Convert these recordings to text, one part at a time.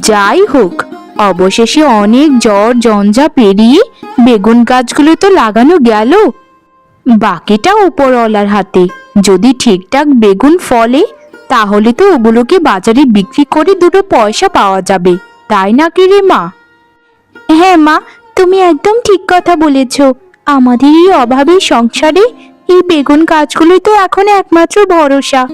যাই হোক, অবশেষে অনেক জ্বর, জঞ্জা পেরিয়ে বেগুন গাছগুলো তো লাগানো গেল। বাকিটা উপরওয়ালার হাতে। যদি ঠিকঠাক বেগুন ফলে, তাহলে তো ওগুলোকে বাজারে বিক্রি করে দুটো পয়সা পাওয়া যাবে। তাই নাকি রে মা? হ্যাঁ মা, তুমি একদম ঠিক কথা বলেছ। আমাদের এই অভাবের সংসারে এই বেগুন গাছগুলোই তো এখন একমাত্র ভরসা।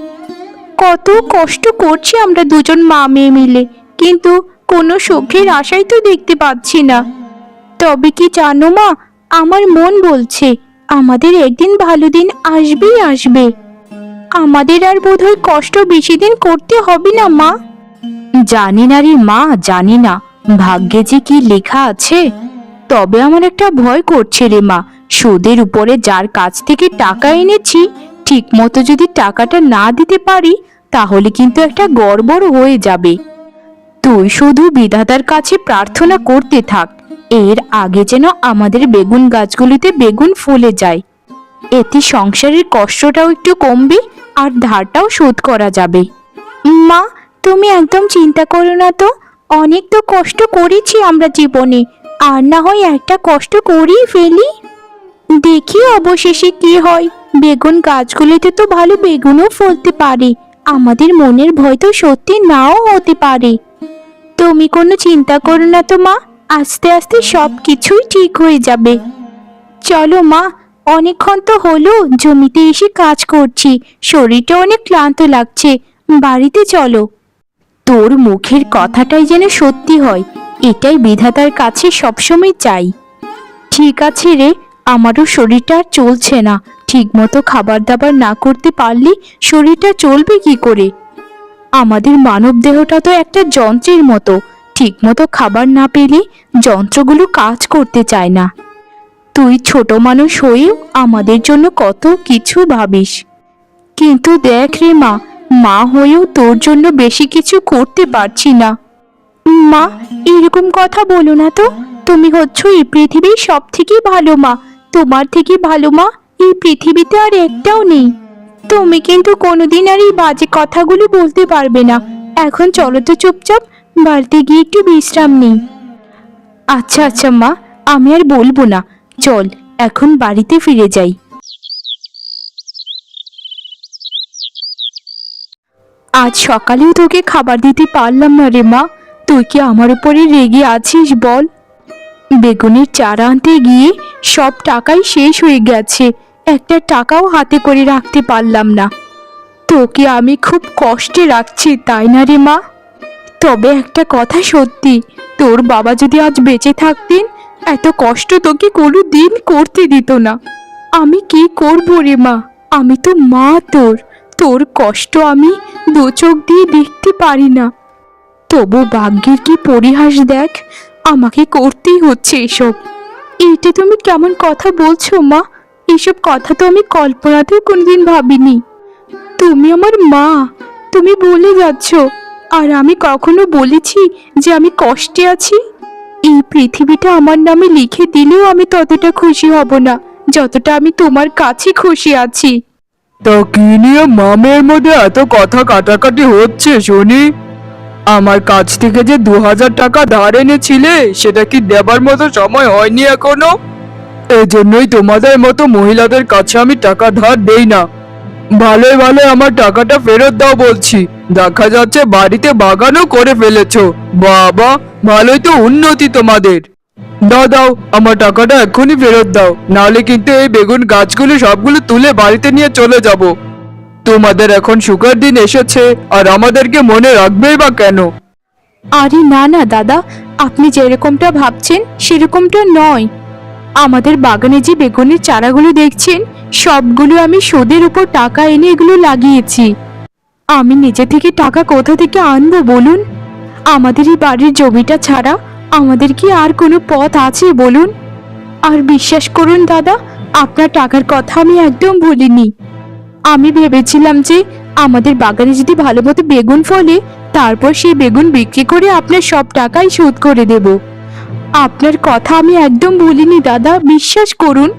কত কষ্ট করছি আমরা দুজন মা মেয়ে মিলে। কিন্তু কোনো সুখের আশাই তো দেখতে পাচ্ছি না। তবে কি জানো মা, আমার মন বলছে, আমাদের একদিন ভালো দিন আসবেই আসবে। আমাদের আর বোধহয় কষ্ট বেশি দিন করতে হবে না মা। জানি না রে মা, জানি না, ভাগ্যে যে কি লেখা আছে। তবে আমার একটা ভয় করছে রে মা, সুদের উপরে যার কাছ থেকে টাকা এনেছি ঠিক মতো যদি টাকাটা না দিতে পারি, তাহলে কিন্তু একটা গড়বড় হয়ে যাবে। তুই শুধু বিধাতার কাছে প্রার্থনা করতে থাক। এর আগে যেন আমাদের বেগুন গাছগুলিতে বেগুন ফুলে যায়। এতে সংসারের কষ্টটাও একটু কমবে আর ধারটাও শোধ করা যাবে। মা, তুমি একদম চিন্তা করো না তো। অনেক তো কষ্ট করেছি আমরা জীবনে, আর না হয় একটা কষ্ট করেই ফেলি। দেখি অবশেষে কি হয়। বেগুন গাছগুলিতে তো ভালো বেগুনও ফলতে পারে। আমাদের মনের ভয় তো সত্যি নাও হতে পারে। তুমি কোনো চিন্তা করো না তো, মা। আস্তে আস্তে সব কিছুই ঠিক হয়ে যাবে। চলো, মা। অনেকক্ষণ তো হলো, জমিতে এসে কাজ করছি। শরীরটা অনেক ক্লান্ত লাগছে। বাড়িতে চলো। তোর মুখের কথাটাই যেন সত্যি হয়। এটাই বিধাতার কাছে সবসময় চাই। ঠিক আছে রে, আমারও শরীরটা চলছে না। ঠিকমতো খাবার দাবার না করতে পারলে শরীরটা চলবে কি করে? আমাদের মানব দেহটা তো একটা যন্ত্রের মতো। ঠিকমতো খাবার না পেলে যন্ত্রগুলো কাজ করতে চায় না। তুই ছোট মানুষ হয়েও আমাদের জন্য কত কিছু ভাবিস। কিন্তু দেখ রে মা মা হয়েও তোর জন্য বেশি কিছু করতে পারছি না। মা, এরকম কথা বলো না তো। তুমি হচ্ছ এই পৃথিবীর সব থেকে ভালো মা। তোমার থেকে ভালো মা এই পৃথিবীতে আর একটাও নেই। তুমি কিন্তু কোনোদিন আর এই বাজে কথাগুলো বলতে পারবে না। এখন চলো তো চুপচাপ বাড়িতে গিয়ে একটু বিশ্রাম নেই। আচ্ছা আচ্ছা মা, আমি আর বলব না। চল, এখন বাড়িতে ফিরে যাই। আজ সকালেও তোকে খাবার দিতে পারলাম না রে মা। তুই কি আমার উপরে রেগে আছিস বল? বেগুনের চারা আনতে গিয়ে সব টাকাই শেষ হয়ে গেছে। একটা টাকাও হাতে করে রাখতে পারলাম না। তোকে আমি খুব কষ্টে রাখছি, তাই না রে মা? তবে একটা কথা সত্যি, তোর বাবা যদি আজ বেঁচে থাকতেন, এত কষ্ট তোকে কোনো দিন করতে দিত না। আমি কি করব রে মা? আমি তো মা তোর তোর কষ্ট আমি দু চোখ দিয়ে দেখতে পারি না। তবু ভাগ্যের কি পরিহাস দেখ, আমাকে করতেই হচ্ছে এসব। এইটা তুমি কেমন কথা বলছো মা? এসব কথা তো আমি কল্পনাতেও কোনোদিন ভাবিনি। তুমি আমার মা, তুমি বলে যাচ্ছ। আর আমি কখনো বলেছি যে আমি কষ্টে আছি? এই পৃথিবীটা আমার নামে লিখে দিলেও আমি ততটা খুশি হব না, যতটা আমি তোমার কাছে খুশি আছি। তা কি নিয়ে মামের মধ্যে এত কথা কাটাকাটি হচ্ছে, শুনি? আমার কাছ থেকে যে দু হাজার টাকা ধার এনেছিলে, সেটা কি দেবার মতো সময় হয়নি এখনও? এজন্যই তোমাদের মতো মহিলাদের কাছে আমি টাকা ধার দেই না। ভালোই ভালো আমার টাকাটা ফেরত দাও বলছি। দেখা যাচ্ছে বাড়িতে বাগানও করে ফেলেছো। বাবা, ভালোই তো উন্নতি তোমাদের। দাও দাও, আমার টাকাটা এক্ষুনি ফেরত দাও। নাহলে কিন্তু এই বেগুন গাছগুলো সবগুলো তুলে বাড়িতে নিয়ে চলে যাব। তোমাদের এখন সুগার দিন এসেছে, আর আমাদেরকে মনে রাখবেই বা কেন? আরে না না, দাদা, আপনি যেরকমটা ভাবছেন, সেরকমটা নয়। আমাদের বাগানে যে বেগুনের চারাগুলো দেখছেন, সবগুলো আমি সুদের উপর টাকা এনে এগুলো লাগিয়েছি। আমি নিজে থেকে টাকা কোথা থেকে আনব বলুন? আমাদের এই বাড়ির জমিটা ছাড়া আমাদের কি আর কোনো পথ আছে বলুন? আর বিশ্বাস করুন দাদা, আপনার টাকার কথা আমি একদম ভুলিনি। আমি ভেবেছিলাম যে আমাদের বাগানে যদি ভালো মতো বেগুন ফলে, তারপর সেই বেগুন বিক্রি করে আপনার সব টাকাই শোধ করে দেব। আপনার কথা আমি একদম ভুলিনি, দাদা। বিশ্বাস করুন,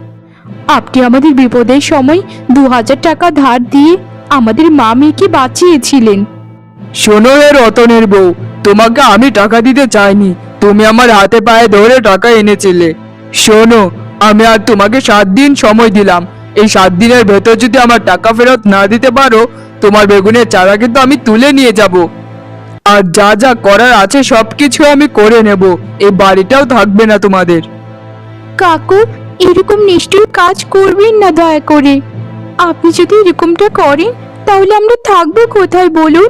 আপনি আমাদের বিপদের সময় দু হাজার টাকা ধার দিয়ে আমাদের মা মেয়েকে বাঁচিয়েছিলেন। শোনো এ রতনের বউ, তোমাকে আমি টাকা দিতে চাইনি। তুমি আমার হাতে পায়ে ধরে টাকা এনেছিলে। শোনো, আমি আর তোমাকে সাত দিন সময় দিলাম। এই সাত দিনের ভেতর যদি আমার টাকা ফেরত না দিতে পারো, তোমার বেগুনের চারা কিন্তু আমি তুলে নিয়ে যাব। আর যা যা করার আছে সবকিছু আমি করে নেব। এই বাড়িটাও থাকবে না তোমাদের। কাকু, এরকম নিষ্ঠুর কাজ করবেন না দয়া করে। আপনি যদি এরকমটা করেন, তাহলে আমরা থাকব কোথায় বলুন?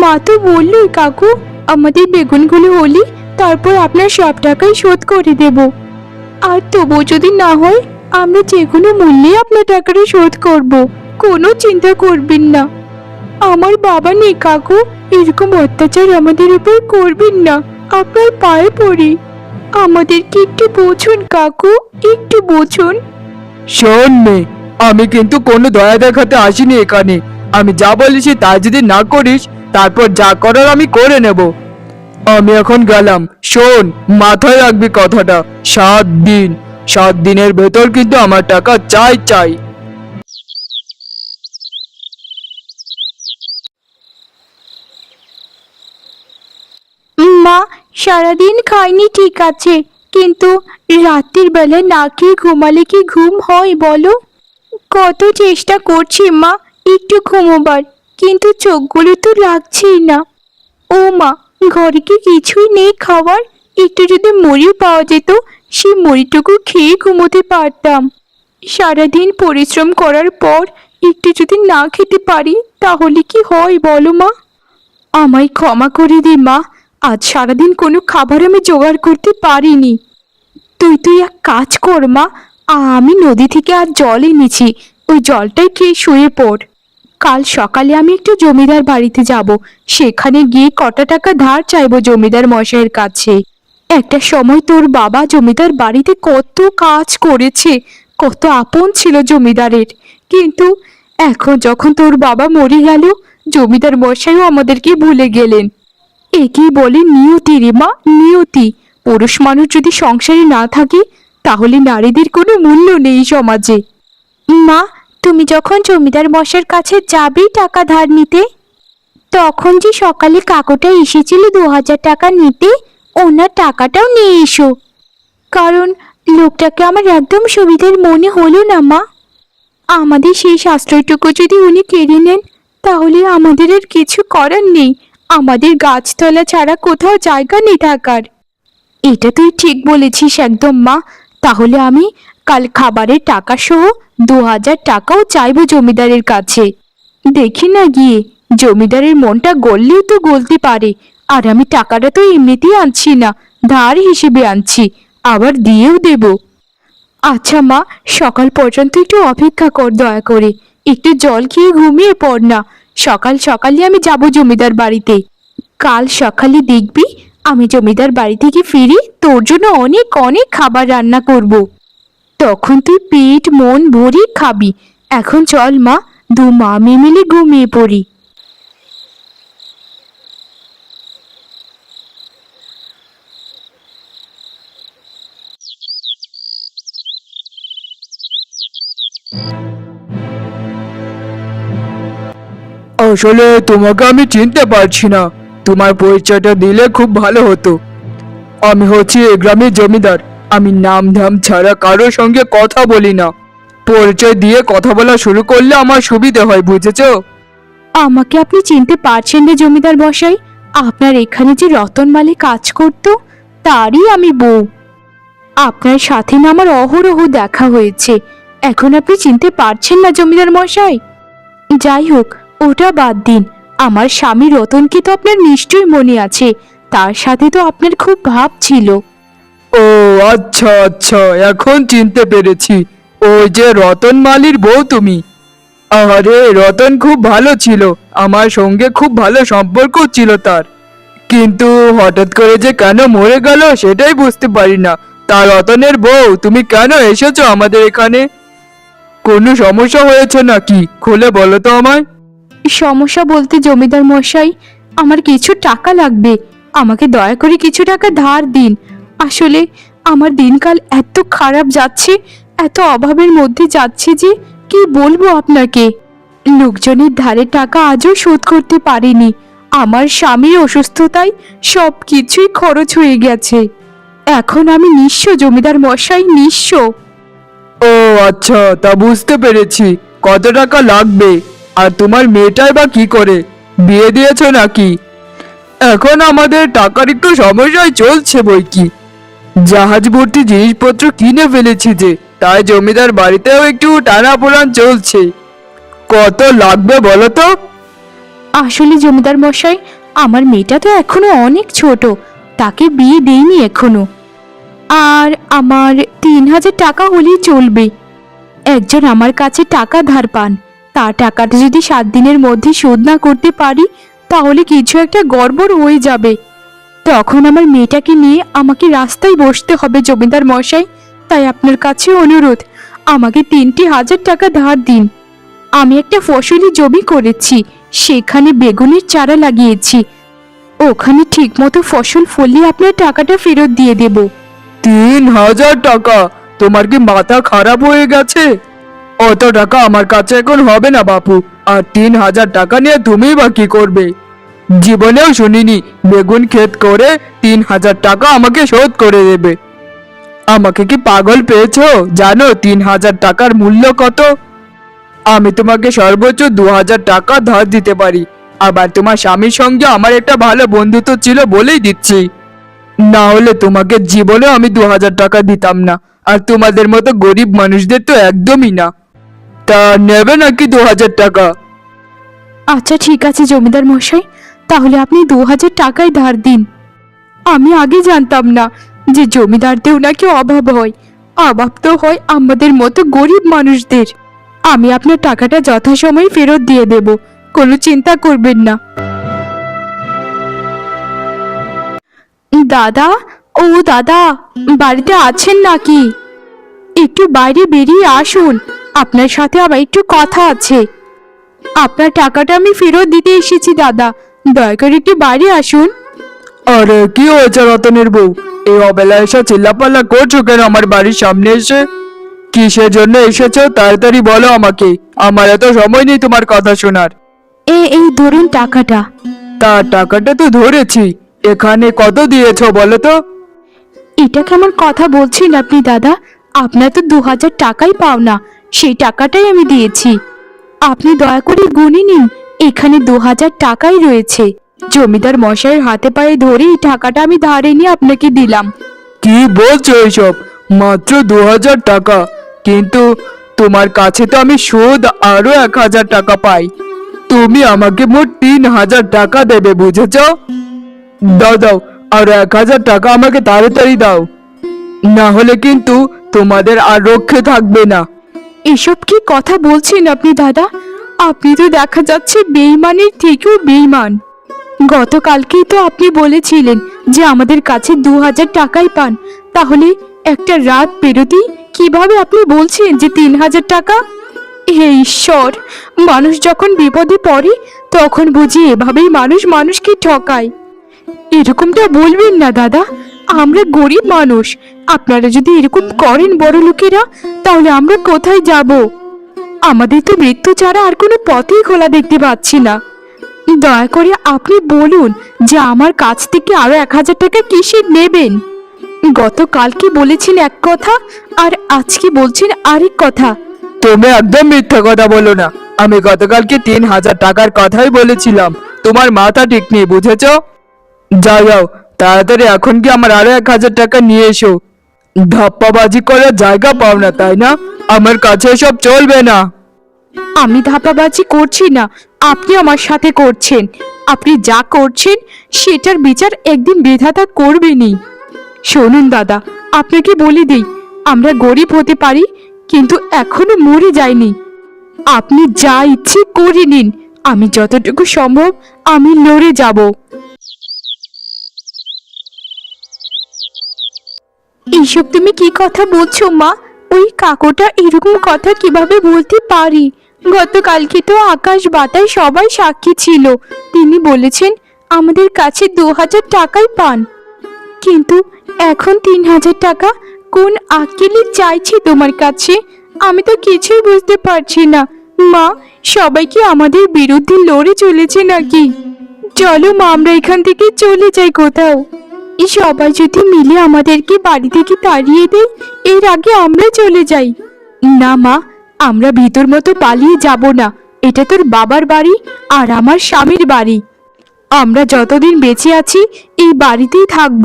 মা তো বললই কাকু, আমাদের বেগুনগুলো হলি তারপর আপনার সব টাকাই শোধ করে দেব। আর তবুও যদি না হয়, আমরা যে কোনো মূল্যে আপনার টাকাটা শোধ করব। কোনো চিন্তা করবেন না। আমার বাবা নেই, কাকু। এরকম অত্যাচার আমাদের উপর করবেন না। আপনার পায়ে পড়ি। আমাদেরকে একটু বোঝুন, কাকু। একটু বোঝুন। শোন আমি কিন্তু কোনো দয়া দেখাতে আসিনি এখানে। আমি যা বলেছি তা যদি না করিস, তারপর যা করার আমি করে নেব। আমি এখন গেলাম। শোন, মাথায় রাখবি কথাটা। সাত দিন। সাত দিনের ভেতর কিন্তু আমার টাকা চাই চাই। মা সারাদিন খাইনি ঠিক আছে, কিন্তু রাত্রির বেলা না খেয়ে ঘুমালে কি ঘুম হয় বলো? কত চেষ্টা করছি মা, একটু ঘুমোবার, কিন্তু চোখগুলো তো লাগছেই না। ও মা, ঘরে কি কিছুই নেই খাবার একটু যদি মুড়িও পাওয়া যেত, সেই মুড়িটুকু খেয়ে ঘুমোতে পারতাম। সারাদিন পরিশ্রম করার পর একটু যদি না খেতে পারি, তাহলে কি হয় বলো মা? আমায় ক্ষমা করে দে মা আজ সারাদিন কোনো খাবার আমি জোগাড় করতে পারিনি। তুই তুই এক কাজ কর, মা। আমি নদী থেকে আর জল এনেছি। ওই জলটাই খেয়ে শুয়ে পড়। কাল সকালে আমি একটু জমিদার বাড়িতে যাব। সেখানে গিয়ে কটা টাকা ধার চাইব জমিদার মশাইয়ের কাছে। একটা সময় তোর বাবা জমিদার বাড়িতে কত কাজ করেছে, কত আপন ছিল জমিদারের। কিন্তু এখন যখন তোর বাবা মরে গেল, জমিদার মশাইও আমাদেরকে ভুলে গেলেন। একেই বলে নিয়তি রে মা, নিয়তি। পুরুষ মানুষ যদি সংসারে না থাকে, তাহলে নারীদের কোনো মূল্য নেই সমাজে। মা, তুমি যখন জমিদার মশার কাছে যাবেই টাকা ধার নিতে, তখন যে সকালে কাকুটা এসেছিল দু হাজার টাকা নিতে, ওনার টাকাটাও নিয়ে এসো। কারণ লোকটাকে আমার একদম সুবিধার মনে হলো না, মা। আমাদের সেই সাশ্রয়টুকু যদি উনি কেড়ে নেন, তাহলে আমাদের আর কিছু করার নেই। আমাদের গাছতলা ছাড়া কোথাও জায়গা নেই থাকার এটা তুই ঠিক বলেছিস একদম, মা। তাহলে আমি কাল খাবারের টাকা সহ দু হাজার টাকাও চাইব জমিদারের কাছে। দেখি না গিয়ে, জমিদারের মনটা গললেও তো গলতে পারে। আর আমি টাকাটা তো এমনিতেই আনছি না, ধার হিসেবে আনছি, আবার দিয়েও দেবো। আচ্ছা মা, সকাল পর্যন্ত একটু অপেক্ষা কর দয়া করে। একটু জল খেয়ে ঘুমিয়ে পড় না। সকাল সকালে আমি যাব জমিদার বাড়িতে। কাল সকালে দেখবি, আমি জমিদার বাড়ি থেকে ফিরি, তোর জন্য অনেক অনেক খাবার রান্না করব। তখন তুই পেট, মন ভরে খাবি। এখন চল মা, দু মা মিলে ঘুমিয়ে পড়ি। আসলে তোমাকে আমি চিনতে পারছি না। তোমার পরিচয়টা দিলে খুব ভালো হতো। আমি হচ্ছি এ গ্রামের জমিদার। আমি নাম ধাম ছাড়া কারোর সঙ্গে কথা বলি না। পরিচয় দিয়ে কথা বলা শুরু করলে আমার সুবিধে হয়, বুঝেছ? আমাকে আপনি চিনতে পারছেন না, জমিদার বসাই আপনার এখানে যে রতনমালে কাজ করত, তারই আমি বউ। আপনার সাথে না আমার অহরহ দেখা হয়েছে। এখন আপনি চিনতে পারছেন না, জমিদার মশাই। যাই হোক ওটা বাদ দিন। আমার স্বামী রতনকে তো আপনার নিশ্চয়ই মনে আছে। তার সাথে তো আপনার খুব ভাব ছিল। ও আচ্ছা আচ্ছা এখন চিনতে পেরেছি। ওই যে রতন মালির বউ তুমি। আরে রতন খুব ভালো ছিল। আমার সঙ্গে খুব ভালো সম্পর্ক ছিল তার। কিন্তু হঠাৎ করে যে কেন মরে গেল সেটাই বুঝতে পারি না। তা রতনের বউ, তুমি কেন এসেছ আমাদের এখানে? কোনো সমস্যা হয়েছে নাকি? খুলে বলো তো আমায়। সমস্যা বলতে জমিদার মশাই, আমার কিছু টাকা লাগবে। আমাকে দয়া করে কিছু টাকা ধার দিন। আসলে আমার দিনকাল এত খারাপ যাচ্ছে, এত অভাবের মধ্যে যাচ্ছে যে কি বলব আপনাকে? লোকজনের ধারে টাকা আজও শোধ করতে পারিনি। আমার স্বামীর অসুস্থতায় সব কিছুই খরচ হয়ে গেছে। এখন আমি নিঃস্ব, জমিদার মশাই, নিঃস্ব। ও আচ্ছা তা বুঝতে পেরেছি। কত টাকা লাগবে? আর তোমার মেয়েটাই বা কি করে? বিয়ে দিয়েছ নাকি? এখন আমাদের টাকার একটু সমস্যায় চলছে বই কি। জাহাজ ভর্তি জিনিসপত্র কিনে ফেলেছি যে, তাই জমিদার বাড়িতেও একটু টানা চলছে। কত লাগবে বলো তো? আসলে জমিদার মশাই, আমার মেয়েটা তো এখনও অনেক ছোট, তাকে বিয়ে দেইনি এখনও। আর আমার তিন হাজার টাকা হলেই চলবে। একজন আমার কাছে টাকা ধার পান। তার টাকাটা যদি সাত দিনের মধ্যে শোধ না করতে পারি, তাহলে কিছু একটা গড়বড় হয়ে যাবে। তখন আমার মেয়েটাকে নিয়ে আমাকে রাস্তায় বসতে হবে জমিদার মশাই, তাই আপনার কাছে অনুরোধ, আমাকে তিনটি হাজার টাকা ধার দিন। আমি একটা ফসলি জমি করেছি, সেখানে বেগুনের চারা লাগিয়েছি। ওখানে ঠিকমতো ফসল ফলিয়ে আপনার টাকাটা ফেরত দিয়ে দেব। তিন হাজার টাকা? তোমার কি মাথা খারাপ হয়ে গেছে? অত টাকা আমার কাছে এখন হবে না, বাপু। আর তিন হাজার টাকা নিয়ে তুমি বা কি করবে? জীবনেও শুনিনি বেগুন ক্ষেত করে তিন হাজার টাকা আমাকে শোধ করে দেবে। আমাকে কি পাগল পেয়েছ? জানো তিন হাজার টাকার মূল্য কত? আমি তোমাকে সর্বোচ্চ দু হাজার টাকা ধার দিতে পারি। আবার তোমার স্বামীর সঙ্গে আমার একটা ভালো বন্ধুত্ব ছিল বলেই দিচ্ছি। না হলে তোমাকে জীবনেও আমি দু হাজার টাকা দিতাম না। আর তোমাদের মতো গরিব মানুষদের তো একদমই না। তা নেবে নাকি দু হাজার টাকা? আচ্ছা ঠিক আছে জমিদার মশাই। তাহলে আপনি দু হাজার টাকাই ধার দিন। আমি আগে জানতাম না যে জমিদারদেরও নাকি অভাব হয়। অভাব তো হয় আমাদের মতো গরিব মানুষদের। আমি আপনার টাকাটা যথাসময়ে ফেরত দিয়ে দেব। কোনো চিন্তা করবেন না। দাদা, ও দাদা, বাড়িতে আছেন নাকি? একটু বাইরে বেরিয়ে আসুন। আপনার সাথে আবার একটু কথা আছে। আপনার টাকাটা আমি ফেরত দিতে এসেছি দাদা। দয়া করে একটু বাড়ি আসুন। আরে কি হয়েছে রতনের বউ? এই অবেলা এসে চিল্লাপাল্লা করছ কেন আমার বাড়ির সামনে এসে? কিসের জন্য এসেছ? তাড়াতাড়ি বলো আমাকে। আমার এত সময় নেই তোমার কথা শোনার। এ এই ধরুন টাকাটা। তার টাকাটা তো ধরেছি। এখানে কত দিয়েছ বলো তো? এটা কেমন কথা বলছেন আপনি দাদা? আপনার তো দু হাজার টাকাই পাও না। সেই টাকাটাই আমি দিয়েছি। আপনি দয়া করে গুনে নিন, এখানে দু হাজার টাকাই রয়েছে। জমিদার মশাইয়ের হাতে পায়ে ধরে এই টাকাটা আমি ধারে নিয়ে আপনাকে দিলাম। কি বলছো এইসব? মাত্র দু হাজার টাকা। কিন্তু তোমার কাছে তো আমি সুদ আরও এক হাজার টাকা পাই। তুমি আমাকে মোট তিন হাজার টাকা দেবে, বুঝেছ? দাও দাও আর এক হাজার টাকা আমাকে তাড়াতাড়ি দাও। না হলে কিন্তু তোমাদের আর রক্ষে থাকবে না। এসব কি কথা বলছেন আপনি, দাদা? আপনি তো দেখা যাচ্ছে বেইমানের থেকেও বেইমান। গতকালকেই তো আপনি বলেছিলেন যে আমাদের কাছে দু হাজার টাকাই পান। তাহলে একটা রাত পেরোতেই কীভাবে আপনি বলছেন যে তিন হাজার টাকা? হে ঈশ্বর, মানুষ যখন বিপদে পড়ে, তখন বুঝি এভাবেই মানুষ মানুষকে ঠকায়। এরকমটা বলবেন না, দাদা। আমরা গরিব মানুষ। আপনারা যদি এরকম করেন বড় লোকেরা, তাহলে আমরা কোথায় যাব? আমাদের তো মৃত্যু ছাড়া আর কোনো পথেই খোলা দেখতে পাচ্ছি না। দয়া করে আপনি বলুন যে আমার কাছ থেকে আরও এক হাজার টাকা কিসের নেবেন? গতকালকে বলেছেন এক কথা, আর আজকে বলছেন আরেক কথা। তুমি একদম মিথ্যা কথা বলো না। আমি গতকালকে তিন হাজার টাকার কথাই বলেছিলাম। তোমার মাথা ঠিক নেই, বুঝেছ? যাও যাও তাড়াতাড়ি এখন কি আমার আরও এক হাজার টাকা নিয়ে এসো। ধাপ্পাবাজি করার জায়গা পাও না, তাই না? আমার কাছে এসব চলবে না। আমি ধাপাবাজি করছি না, আপনি আমার সাথে করছেন। আপনি যা করছেন, সেটার বিচার একদিন বিধাতা করবেনই। শুনুন দাদা, আপনাকে বলে দিই, আমরা গরিব হতে পারি, কিন্তু এখনও মরে যাইনি। আপনি যা ইচ্ছে করে নিন, আমি যতটুকু সম্ভব আমি লড়ে যাব। এইসব তুমি কি কথা বলছো, মা? ওই কাকুটা এরকম কথা কীভাবে বলতে পারি? গতকালকে তো আকাশ বাতাস সবাই সাক্ষী ছিল। তিনি বলেছেন, আমাদের কাছে দু হাজার টাকাই পান। কিন্তু এখন তিন হাজার টাকা কোন আকেলে চাইছি তোমার কাছে? আমি তো কিছুই বুঝতে পারছি না। মা, সবাই কি আমাদের বিরুদ্ধে লড়ে চলেছে নাকি? চলো মা, আমরা এখান থেকে চলে যাই কোথাও। এই সবাই যদি মিলে আমাদেরকে বাড়ি থেকে তাড়িয়ে দেয়, এর আগে আমরা চলে যাই। না মা, আমরা ভিতর মতো পালিয়ে যাব না। এটা তোর বাবার বাড়ি আর আমার স্বামীর বাড়ি। আমরা যতদিন বেঁচে আছি, এই বাড়িতেই থাকব।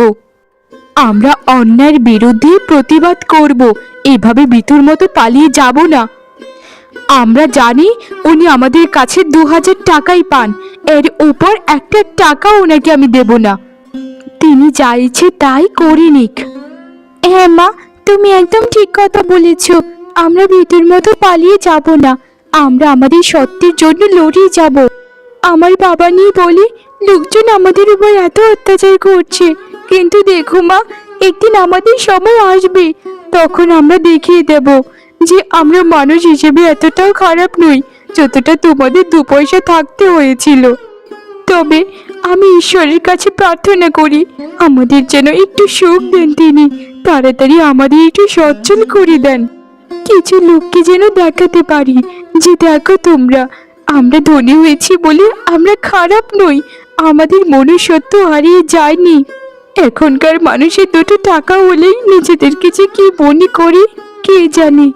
আমরা অন্যায়ের বিরুদ্ধে প্রতিবাদ করব। এভাবে ভিতর মতো পালিয়ে যাব না। আমরা জানি উনি আমাদের কাছে দু হাজার টাকাই পান। এর উপর একটা টাকা ওনাকে আমি দেব না। তিনি যা ইচ্ছে তাই করে নিক। হ্যাঁ মা, তুমি একদম ঠিক কথা বলেছ। আমরা ভিতর মতো পালিয়ে যাব না। আমরা আমাদের সত্যের জন্য লড়িয়ে যাব। আমার বাবা নিয়ে বলে, লোকজন আমাদের উপর এত অত্যাচার করছে। কিন্তু দেখো মা, একদিন আমাদের সময় আসবে। তখন আমরা দেখিয়ে দেব যে আমরা মানুষ হিসেবে এতটাও খারাপ নই, যতটা তোমাদের দু পয়সা থাকতে হয়েছিল। তবে আমি ঈশ্বরের কাছে প্রার্থনা করি, আমাদের যেন একটু সুখ দেন তিনি। তাড়াতাড়ি আমাদের একটু সচ্ছল করে দেন। কিছু লোককে যেন দেখাতে পারি, যে দেখো তোমরা, আমরা ধনী হয়েছি বলে আমরা খারাপ নই, আমাদের মনুষ্যত্ব হারিয়ে যায়নি। এখনকার মানুষের দুটো টাকা হলেই নিজেদেরকে যে কি বনি করি, কে জানে?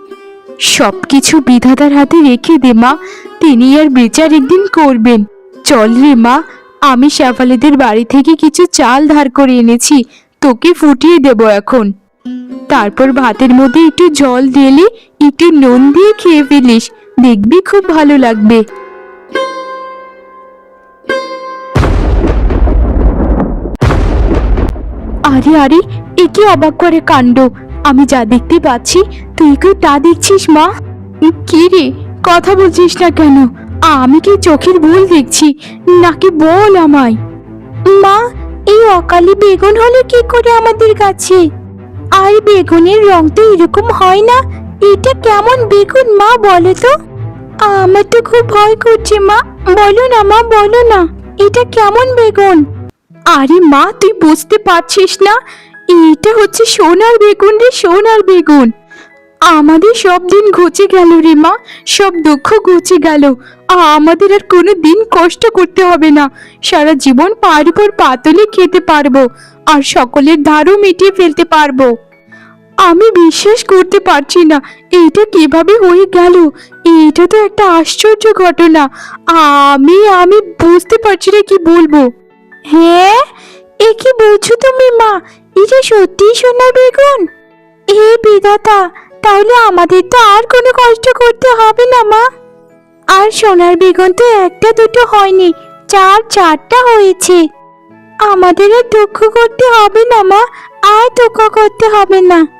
সব কিছু বিধাতার হাতে রেখে দে মা, তিনি আর বিচার একদিন করবেন। চল রে মা আমি শেফালিদের বাড়ি থেকে কিছু চাল ধার করে এনেছি, তোকে ফুটিয়ে দেব এখন। তারপর ভাতের মধ্যে একটু জল ঢেলে, একটু নুন দিয়ে খেয়ে ফেলিস, দেখবি খুব ভালো লাগবে। আরে আরে, এ কি অবাক করে কাণ্ড? আমি যা দেখতে পাচ্ছি, তুই কি তা দেখছিস মা? কি রে? কথা বলছিস না কেন? আমি কি চোখের ভুল দেখছি? নাকি বল আমায়? মা, এই অকালি বেগুন হলে কি করে আমাদের কাছে আর বেগুনের রং তো এরকম হয় না। এটা কেমন বেগুন মা বলো তো? আমার তো খুব ভয় করছে মা। বলো না মা, বলো না। এটা কেমন বেগুন? আরে মা, তুই বুঝতে পারছিস না। এটা হচ্ছে সোনার বেগুন রে, সোনার বেগুন। আমাদের সব দিন ঘুচে গেল রে মা, সব দুঃখ ঘুচে গেল। আমাদের আর কোনো দিন কষ্ট করতে হবে না। সারা জীবন পার উপর পাতলে খেতে পারব আর সকলের ধারও মিটিয়ে ফেলতে পারব। আমি বিশ্বাস করতে পারছি না, এইটা কীভাবে হয়ে গেল? এইটা তো একটা আশ্চর্য ঘটনা। আমি আমি বুঝতে পারছি না কি বলব। হ্যাঁ? এ কি বলছো তুমি মা? এটা সত্যি সোনার বেগুন এ বিধাতা তাহলে আমাদের তো আর কোনো কষ্ট করতে হবে না, মা। আর সোনার বেগুন তো একটা দুটো হয়নি, চার, চারটা হয়েছে। আমাদেরও দুঃখ করতে হবে না, মা। আর দুঃখ করতে হবে না।